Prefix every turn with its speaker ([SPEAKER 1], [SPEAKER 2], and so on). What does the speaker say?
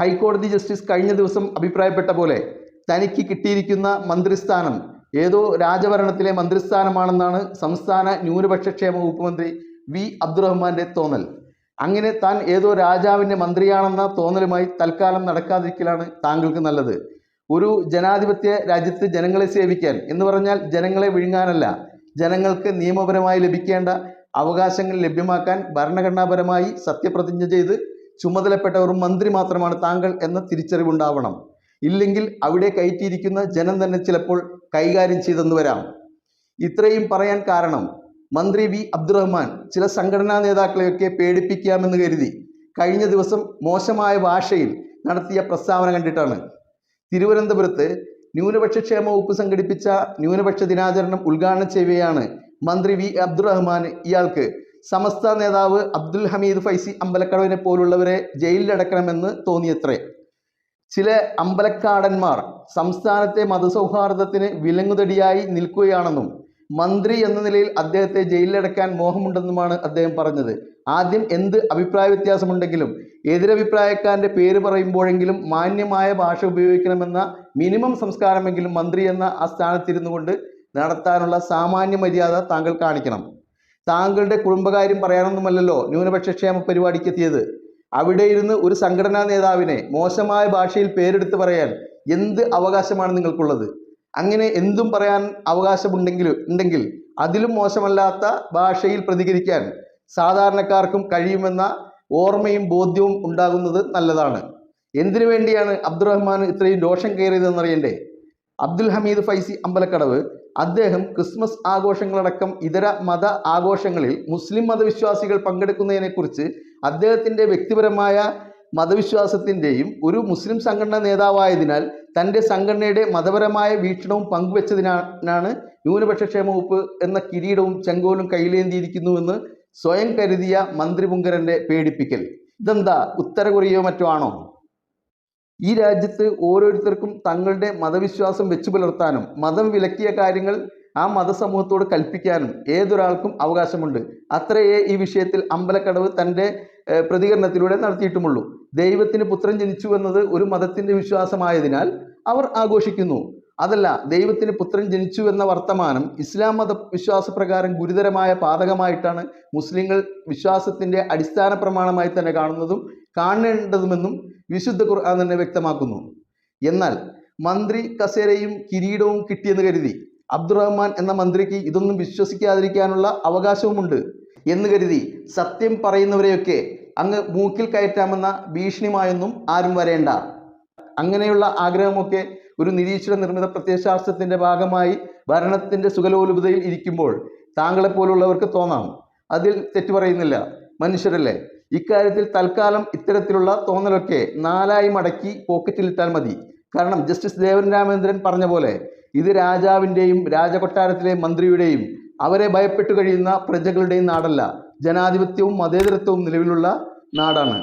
[SPEAKER 1] ഹൈക്കോടതി ജസ്റ്റിസ് കഴിഞ്ഞ ദിവസം അഭിപ്രായപ്പെട്ട പോലെ തനിക്ക് കിട്ടിയിരിക്കുന്ന മന്ത്രിസ്ഥാനം ഏതോ രാജഭരണത്തിലെ മന്ത്രിസ്ഥാനമാണെന്നാണ് സംസ്ഥാന ന്യൂനപക്ഷ ക്ഷേമ വകുപ്പ് മന്ത്രി വി. അബ്ദുറഹ്മാന്റെ തോന്നൽ. അങ്ങനെ താൻ ഏതോ രാജാവിന്റെ മന്ത്രിയാണെന്ന തോന്നലുമായി തൽക്കാലം നടക്കാതിരിക്കലാണ് താങ്കൾക്ക് നല്ലത്. ഒരു ജനാധിപത്യ രാജ്യത്ത് ജനങ്ങളെ സേവിക്കാൻ എന്ന് പറഞ്ഞാൽ ജനങ്ങളെ വിഴുങ്ങാനല്ല. ജനങ്ങൾക്ക് നിയമപരമായി ലഭിക്കേണ്ട അവകാശങ്ങൾ ലഭ്യമാക്കാൻ ഭരണഘടനാപരമായി സത്യപ്രതിജ്ഞ ചെയ്ത് ചുമതലപ്പെട്ട ഒരു മന്ത്രി മാത്രമാണ് താങ്കൾ എന്ന തിരിച്ചറിവുണ്ടാവണം. ഇല്ലെങ്കിൽ അവിടെ കയറ്റിയിരിക്കുന്ന ജനം തന്നെ ചിലപ്പോൾ കൈകാര്യം ചെയ്തെന്ന് വരാം. ഇത്രയും പറയാൻ കാരണം മന്ത്രി വി. അബ്ദുറഹ്മാൻ ചില സംഘടനാ നേതാക്കളെയൊക്കെ പേടിപ്പിക്കാമെന്ന് കരുതി കഴിഞ്ഞ ദിവസം മോശമായ ഭാഷയിൽ നടത്തിയ പ്രസ്താവന കണ്ടിട്ടാണ്. തിരുവനന്തപുരത്ത് ന്യൂനപക്ഷ ക്ഷേമ വകുപ്പ് സംഘടിപ്പിച്ച ന്യൂനപക്ഷ ദിനാചരണം ഉദ്ഘാടനം ചെയ്യവെയാണ് മന്ത്രി വി. അബ്ദുറഹ്മാൻ ഇയാൾക്ക് സമസ്ത നേതാവ് അബ്ദുൽ ഹമീദ് ഫൈസി അമ്പലക്കടവിനെ പോലുള്ളവരെ ജയിലിലടക്കണമെന്ന് തോന്നിയത്രേ. ചില അമ്പലക്കാടന്മാർ സംസ്ഥാനത്തെ മതസൗഹാർദ്ദത്തിന് വിലങ്ങുതടിയായി നിൽക്കുകയാണെന്നും മന്ത്രി എന്ന നിലയിൽ അദ്ദേഹത്തെ ജയിലിലടക്കാൻ മോഹമുണ്ടെന്നുമാണ് അദ്ദേഹം പറഞ്ഞത്. ആദ്യം എന്ത് അഭിപ്രായ വ്യത്യാസമുണ്ടെങ്കിലും എതിരഭിപ്രായക്കാരന്റെ പേര് പറയുമ്പോഴെങ്കിലും മാന്യമായ ഭാഷ ഉപയോഗിക്കണമെന്ന മിനിമം സംസ്കാരമെങ്കിലും മന്ത്രി എന്ന ആ സ്ഥാനത്തിരുന്നു കൊണ്ട് നടത്താനുള്ള സാമാന്യ മര്യാദ താങ്കൾ കാണിക്കണം. താങ്കളുടെ കുടുംബകാര്യം പറയാനൊന്നുമല്ലല്ലോ. ന്യൂനപക്ഷ ക്ഷേമ പരിപാടിക്ക് എത്തിയത് അവിടെ ഇരുന്ന് ഒരു സംഘടനാ നേതാവിനെ മോശമായ ഭാഷയിൽ പേരെടുത്ത് പറയാൻ എന്ത് അവകാശമാണ് നിങ്ങൾക്കുള്ളത്? അങ്ങനെ എന്തും പറയാൻ അവകാശമുണ്ടെങ്കിൽ ഉണ്ടെങ്കിൽ അതിലും മോശമല്ലാത്ത ഭാഷയിൽ പ്രതികരിക്കാൻ സാധാരണക്കാർക്കും കഴിയുമെന്ന ഓർമ്മയും ബോധ്യവും ഉണ്ടാകുന്നത് നല്ലതാണ്. എന്തിനു വേണ്ടിയാണ് അബ്ദുറഹ്മാൻ ഇത്രയും രോഷം കയറിയതെന്നറിയണ്ടേ? അബ്ദുൽ ഹമീദ് ഫൈസി അമ്പലക്കടവ് അദ്ദേഹം ക്രിസ്മസ് ആഘോഷങ്ങളടക്കം ഇതര മത ആഘോഷങ്ങളിൽ മുസ്ലിം മതവിശ്വാസികൾ പങ്കെടുക്കുന്നതിനെക്കുറിച്ച് അദ്ദേഹത്തിന്റെ വ്യക്തിപരമായ മതവിശ്വാസത്തിന്റെയും ഒരു മുസ്ലിം സംഘടനാ നേതാവായതിനാൽ തന്റെ സംഘടനയുടെ മതപരമായ വീക്ഷണവും പങ്കുവച്ചതിനാണ് ന്യൂനപക്ഷ ക്ഷേമ വകുപ്പ് എന്ന കിരീടവും ചെങ്കോലും കയ്യിലേന്തിയിരിക്കുന്നുവെന്ന് സ്വയം കരുതിയ മന്ത്രി പുങ്കരന്റെ പേടിപ്പിക്കൽ. ഇതെന്താ? ഉത്തര കൊറിയയോ മറ്റോ ആണോ? ഈ രാജ്യത്ത് ഓരോരുത്തർക്കും തങ്ങളുടെ മതവിശ്വാസം വെച്ചു പുലർത്താനും മതം വിലക്കിയ കാര്യങ്ങൾ ആ മതസമൂഹത്തോട് കൽപ്പിക്കാനും ഏതൊരാൾക്കും അവകാശമുണ്ട്. അത്രയേ ഈ വിഷയത്തിൽ അമ്പലക്കടവ് തന്റെ പ്രതികരണത്തിലൂടെ നടത്തിയിട്ടുമുള്ളൂ. ദൈവത്തിന് പുത്രൻ ജനിച്ചു എന്നത് ഒരു മതത്തിന്റെ വിശ്വാസമായതിനാൽ അവർ ആഘോഷിക്കുന്നു. അതല്ല ദൈവത്തിന് പുത്രൻ ജനിച്ചു എന്ന വർത്തമാനം ഇസ്ലാം മത വിശ്വാസപ്രകാരം ഗുരുതരമായ പാതകമായിട്ടാണ് മുസ്ലിങ്ങൾ വിശ്വാസത്തിന്റെ അടിസ്ഥാന പ്രമാണമായി തന്നെ കാണുന്നതും കാണേണ്ടതുമെന്നും വിശുദ്ധ ഖുർആൻ തന്നെ വ്യക്തമാക്കുന്നു. എന്നാൽ മന്ത്രി കസേരയും കിരീടവും കിട്ടിയെന്ന് കരുതി അബ്ദുറഹ്മാൻ എന്ന മന്ത്രിക്ക് ഇതൊന്നും വിശ്വസിക്കാതിരിക്കാനുള്ള അവകാശവുമുണ്ട് എന്ന് കരുതി സത്യം പറയുന്നവരെയൊക്കെ അങ്ങ് മൂക്കിൽ കയറ്റാമെന്ന ഭീഷണിമായൊന്നും ആരും വരേണ്ട. അങ്ങനെയുള്ള ആഗ്രഹമൊക്കെ ഒരു നിരീശ്വര നിർമ്മിത പ്രത്യയശാസ്ത്രത്തിന്റെ ഭാഗമായി ഭരണത്തിന്റെ സുഖലോലുപതയിൽ ഇരിക്കുമ്പോൾ താങ്കളെ പോലുള്ളവർക്ക് തോന്നാം. അതിൽ തെറ്റു പറയുന്നില്ല. മനുഷ്യരല്ലേ? ഇക്കാര്യത്തിൽ തൽക്കാലം ഇത്തരത്തിലുള്ള തോന്നലൊക്കെ നാലായി മടക്കി പോക്കറ്റിലിട്ടാൽ മതി. കാരണം ജസ്റ്റിസ് ദേവൻ രാമേന്ദ്രൻ പറഞ്ഞ പോലെ ഇത് രാജാവിന്റെയും രാജകൊട്ടാരത്തിലെ മന്ത്രിയുടെയും അവരെ ഭയപ്പെട്ടു കഴിയുന്ന പ്രജകളുടെയും നാടല്ല. ജനാധിപത്യവും മതേതരത്വവും നിലവിലുള്ള നാടാണ്.